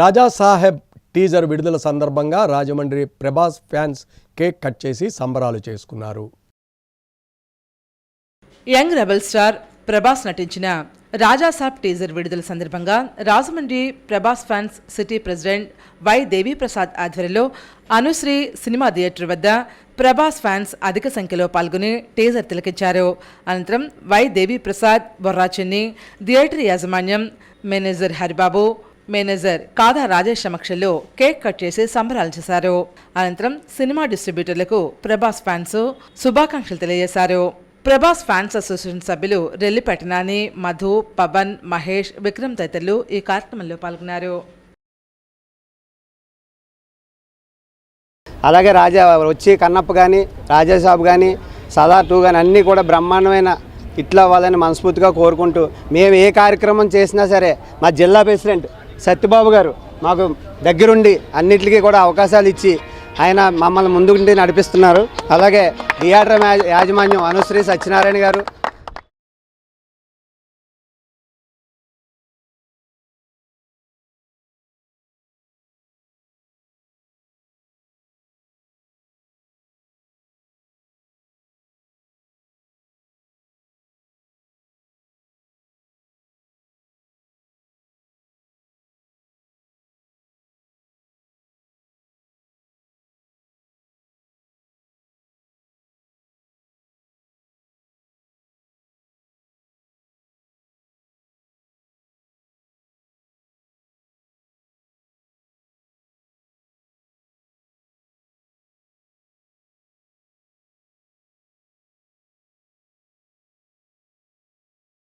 రాజా Saheb teaser విడుదల సందర్భంగా Rajahmundry Prabhas fans cake cut చేసి సంబరాలు చేసుకున్నారు. యంగ్ రెబల్ స్టార్ ప్రభాస్ నటించిన రాజాసాబ్ టీజర్ విడుదల సందర్భంగా Rajahmundry Prabhas fans city president Y Deviprasad ఆధ్వర్యంలో అనుశ్రీ సినిమా థియేటర్ వద్ద ప్రభాస్ ఫ్యాన్స్ అధిక సంఖ్యలో పాల్గొని టీజర్ తిలకించారు. అనంతరం వై దేవీప్రసాద్ బొర్రాచెన్ని థియేటర్ యాజమాన్యం మేనేజర్ హరిబాబు మేనేజర్ కాదా రాజేష్ సమక్షంలో కేక్ కట్ చేసి సంబరాలు చేశారు. అనంతరం సినిమా డిస్ట్రిబ్యూటర్లకు ప్రభాస్ ఫ్యాన్స్ శుభాకాంక్షలు తెలియజేశారు. ప్రభాస్ ఫ్యాన్స్ అసోసియేషన్ సభ్యులు రెల్లిపేట నాని మధు పవన్ మహేష్ విక్రమ్ తదితరులు ఈ కార్యక్రమంలో పాల్గొన్నారు. అలాగే రాజా వచ్చి కన్నప్ప కానీ రాజాసాబు కానీ సదా టూ కానీ అన్నీ కూడా బ్రహ్మాండమైన ఇట్లా అవ్వాలని మనస్ఫూర్తిగా కోరుకుంటూ మేము ఏ కార్యక్రమం చేసినా సరే మా జిల్లా ప్రెసిడెంట్ సత్యబాబు గారు మాకు దగ్గరుండి అన్నిటికీ కూడా అవకాశాలు ఇచ్చి ఆయన మమ్మల్ని ముందుండి నడిపిస్తున్నారు. అలాగే థియేటర్ యాజమాన్యం అనుశ్రీ సత్యనారాయణ గారు